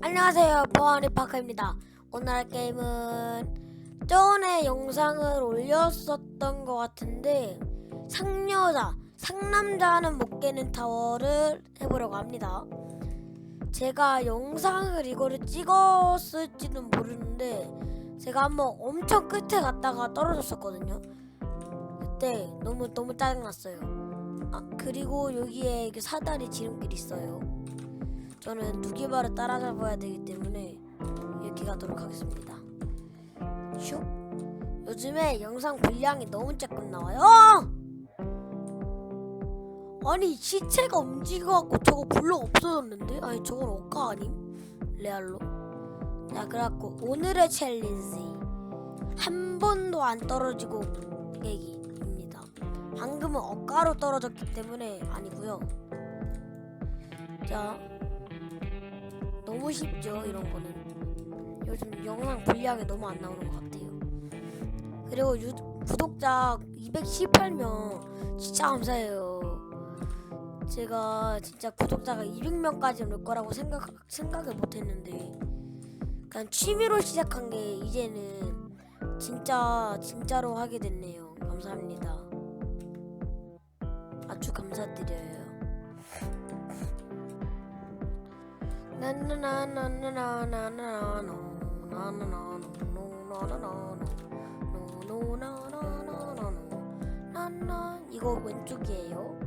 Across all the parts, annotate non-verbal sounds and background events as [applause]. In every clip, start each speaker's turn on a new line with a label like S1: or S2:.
S1: 안녕하세요. 보안이 파크입니다. 오늘의 게임은 전에 영상을 올렸었던 것 같은데 상여자 상남자는 못 깨는 타워를 해보려고 합니다. 제가 영상을 이거를 찍었을지는 모르는데 제가 한번 엄청 끝에 갔다가 떨어졌었거든요. 그때 너무 너무 짜증났어요. 아 그리고 여기에 사다리 지름길 있어요. 저는 두개발을 따라잡아야 되기 때문에 이렇게 가도록 하겠습니다. 슉. 요즘에 영상 분량이 너무 조금 나와요. 아니 시체가 움직여갖고 저거 블록 없어졌는데? 아니 저건 어까 아님? 레알로. 자 그래갖고 오늘의 챌린지 한 번도 안 떨어지고 얘기입니다. 방금은 어가로 떨어졌기 때문에 아니고요. 자. 너무 쉽죠 이런 거는. 요즘 영상 분량이 너무 안 나오는 것 같아요. 그리고 유, 구독자 218명 진짜 감사해요. 제가 진짜 구독자가 200명까지 올 거라고 생각 생각을 못 했는데 그냥 취미로 시작한 게 이제는 진짜 진짜로 하게 됐네요. 감사합니다. 아주 감사드려요. 이거 왼쪽이에요.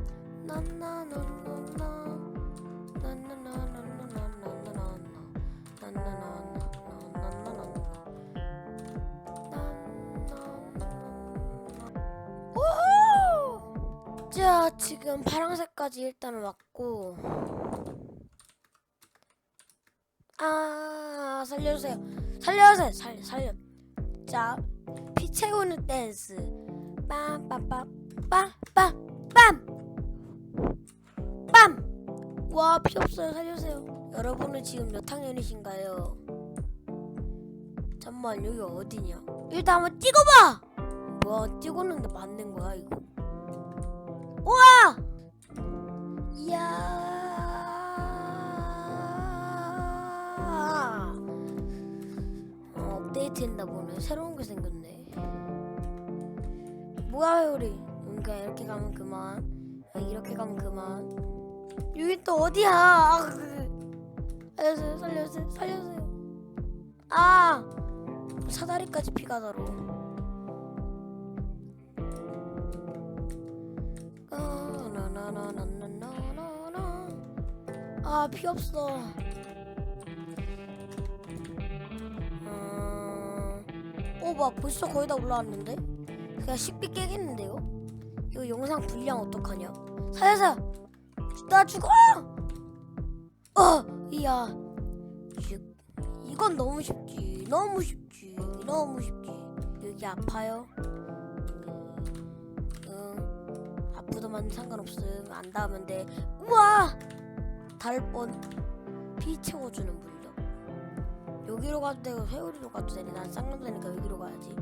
S1: 자, 지금 파랑색까지 일단 왔고 살려주세요 살려주세요 살 살려 자 피 채우는 댄스 빰빰빰 빰빰빰 빰! 와, 피 없어요. 살려주세요. 여러분은 지금 몇 학년이신가요? 잠만, 여기 어디냐? 일단 한번 찍어봐! 뭐야, 찍었는데 맞는 거야, 이거? 우와! 이야. 했나 보네. 새로운 게 생겼네. 뭐야, 우리? 그러니까 이렇게 가면 그만. 아, 이렇게 가면 그만. 여기 또 어디야? 아, 그- 살려주세요, 살려주세요, 살려주세요. 아, 사다리까지 피가 나로. 아. 아, 피 없어. 어, 봐, 벌써 거의 다 올라왔는데? 그냥 쉽게 깨겠는데요? 이거 영상 분량 어떡하냐? 살려주세요. 나 죽어! 어, 이야. 육. 이건 너무 쉽지. 너무 쉽지. 너무 쉽지. 여기 아파요? 응. 아프더만 상관없음. 안 닿으면 돼. 우와! 달 뻔. 피 채워주는 물력. 여기로 가도 되고 회오리로 가도 되네. 난 쌍남자니까 여기로 가야지.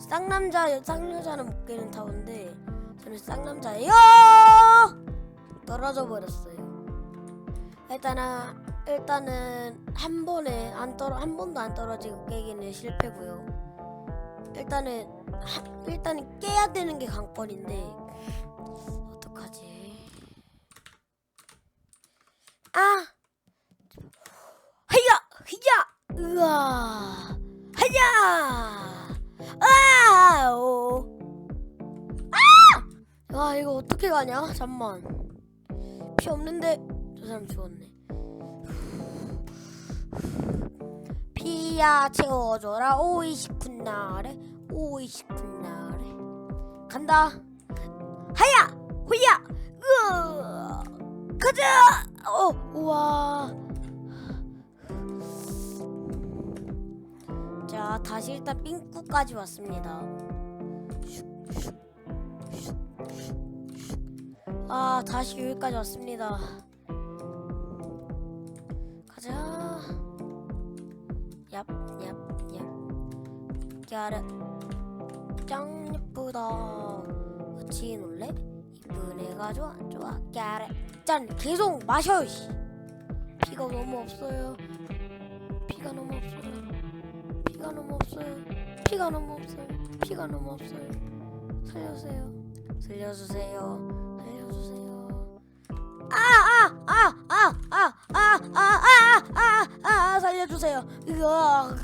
S1: 쌍남자, 쌍여자는 못 깨는 타워인데 저는 쌍남자예요. 떨어져 버렸어요. 일단은 일단은 한 번에 안 떨어 한 번도 안 떨어지고 깨기는 실패고요. 일단은 하, 일단은 깨야 되는 게 관건인데 어떡하지? 아, 하야, 으아, 하야, 아오. 아 이거 어떻게 가냐? 잠만 피 없는데 저 사람 죽었네. 피야 채워줘라 오이 싶은 날에 오이 싶은 날에 간다. 하야 호야 으 가자. 어 우와. 다시 일단 삥꾸까지 왔습니다. 아 다시 여기까지 왔습니다 가자 얍 얍얍 까르 짱 예쁘다 같이 놀래? 이쁜 애가 좋아 좋아 까르 짠 계속 마셔 씨. 피가 너무 없어요. 피가 너무 없어요. 피가 너무 없어요. 피가 너무 없어요. 피가 너무 없어요. 살려주세요. 살려주세요. 살려주세요. 아, 아 아 아 아 아 아 아 아 아 아 살려주세요. 으아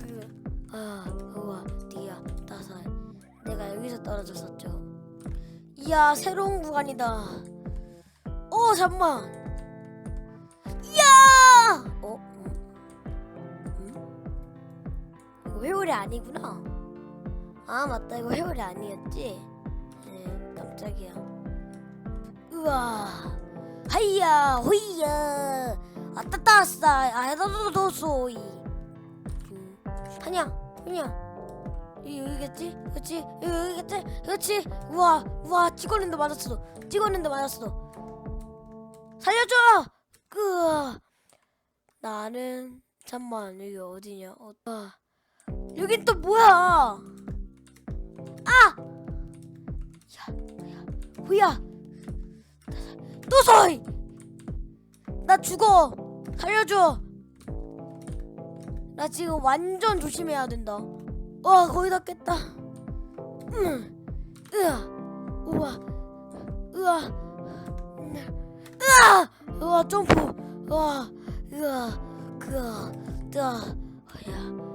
S1: 아 우와 디야 다살 내가 여기서 떨어졌었죠. 이야 새로운 구간이다. 오 잠만. 이야. 어? 이거 회오리 아니구나. 아 맞다 이거 회오리 아니었지? 네 깜짝이야. 우와. 하이야 호이야. 아따따싸 아야다도도소이. 음. 하냐 하냐. 이 여기겠지? 그렇지? 여기 여기겠지? 그렇지? 우와 우와 찍었는데 맞았어. 찍었는데 맞았어. 살려줘! 그 나는 잠만 여기 어디냐? 어, 아. 여긴 또 뭐야? 아! 야, 야, 뭐야? 또 소이! 나 죽어! 살려줘! 나 지금 완전 조심해야 된다. 와 거의 다 깼다. 음, 으아, 우와, 으아, 음, 으아, 으아 점프, 으아, 으아, 그아, 뜨아, 아야, 아야, 음,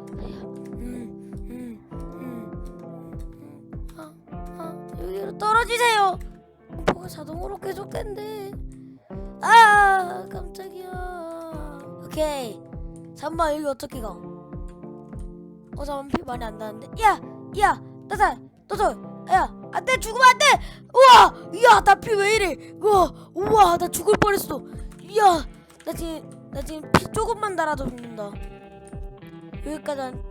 S1: 떨어지세요. 뭐가 자동으로 계속 된대. 아, 깜짝이야. 오케이. 잠만 여기 어떻게 가? 어 잠만 피 많이 안 나는데. 야, 야, 나살, 너서, 야, 안돼 죽으면 안돼. 우와, 야, 나 피 왜 이래? 우와, 우와, 나 죽을 뻔했어. 야, 나 지금 나 지금 피 조금만 달아도 죽는다. 여기까지 한.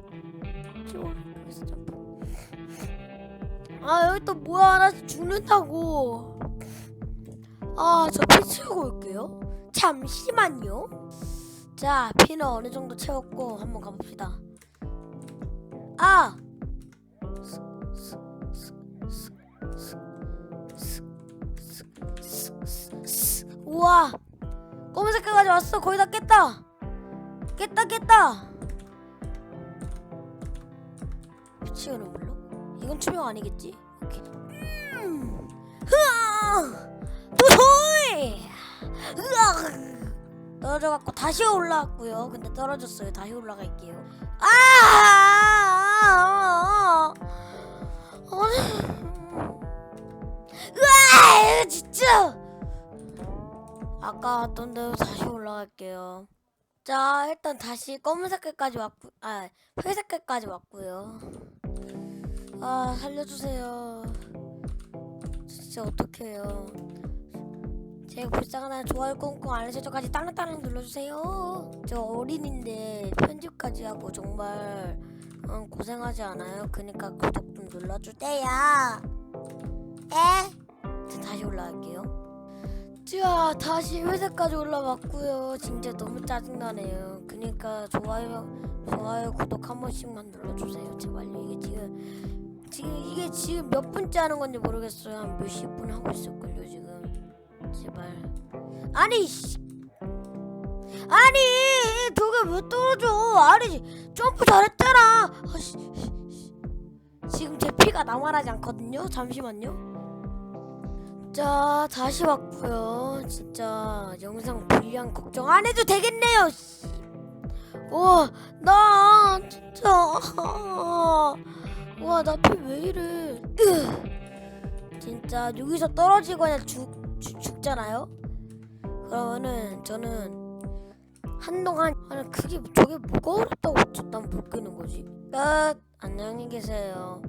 S1: 아 여기 또 뭐야 나 죽는다고. 아저피 채우고 올게요. 잠시만요. 자 피는 어느 정도 채웠고 한번 가봅시다. 아. 우와 검은 색깔까지 왔어 거의 다 깼다 깼다 깼다 피치어는 물로 이건 투명 아니겠지? 오케이. 으아 떨어져갖고 다시 올라왔고요. 근데 떨어졌어요. 다시 올라갈게요. 아! 으아 진짜! 아까 왔던 대로 다시 올라갈게요. 자, 일단 다시 검은 색깔까지 왔고, 아, 회색깔까지 왔고요. 아, 살려주세요. 진짜 어떡해요. 제가 불쌍하나 좋아요 꽁꽁 알림 설정까지 딸랑딸랑 눌러주세요. 저 어린인데 편집까지 하고 정말 어, 고생하지 않아요? 그니까 구독 좀 눌러주세요. 에? 자, 다시 올라갈게요. 자 다시 회사까지 올라왔고요 진짜 너무 짜증나네요 그니까 좋아요 좋아요 구독 한 번씩만 눌러주세요 제발요 이게 지금 지금 이게 지금 몇 분째 하는 건지 모르겠어요. 한 몇십 분 하고 있었걸요 지금. 제발. 아니 씨. 아니 저게 왜 떨어져? 아니 점프 잘했잖아. 아, 씨, 씨, 씨. 지금 제 피가 남아나지 않거든요? 잠시만요. 자 다시 왔고요. 진짜 영상 분량 걱정 안 해도 되겠네요 씨. 우와 나 진짜 나 피 왜 이래? 으. [clears throat] 진짜 여기서 떨어지거나 죽, 죽, 죽잖아요? 그러면은 저는 한동안 아니 그게 저게 뭐가 어렵다고 난못 끄는 거지? 끝 안녕히 계세요